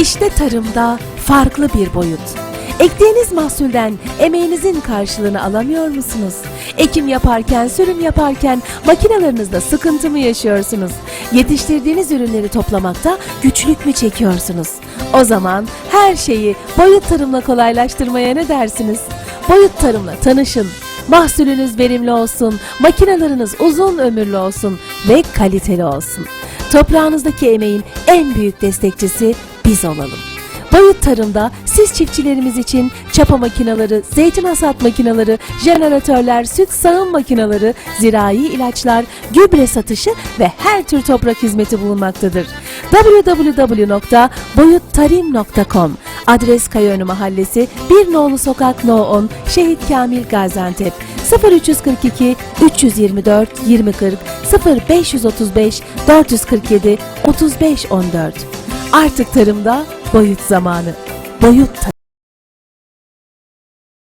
İşte tarımda farklı bir boyut. Ektiğiniz mahsulden emeğinizin karşılığını alamıyor musunuz? Ekim yaparken, sürüm yaparken makinelerinizde sıkıntı mı yaşıyorsunuz? Yetiştirdiğiniz ürünleri toplamakta güçlük mü çekiyorsunuz? O zaman her şeyi boyut tarımla kolaylaştırmaya ne dersiniz? Boyut tarımla tanışın. Mahsulünüz verimli olsun, makineleriniz uzun ömürlü olsun ve kaliteli olsun. Toprağınızdaki emeğin en büyük destekçisi biz olalım. Boyut tarımda siz çiftçilerimiz için çapa makineleri, zeytin hasat makineleri, jeneratörler, süt sağım makineleri, zirai ilaçlar, gübre satışı ve her tür toprak hizmeti bulunmaktadır. www.boyuttarim.com Adres Kayıönü Mahallesi 1 Nolu Sokak No 10 Şehit Kamil Gaziantep 0342 324 2040 0535 447 3514 Artık tarımda boyut zamanı. Boyut tarım.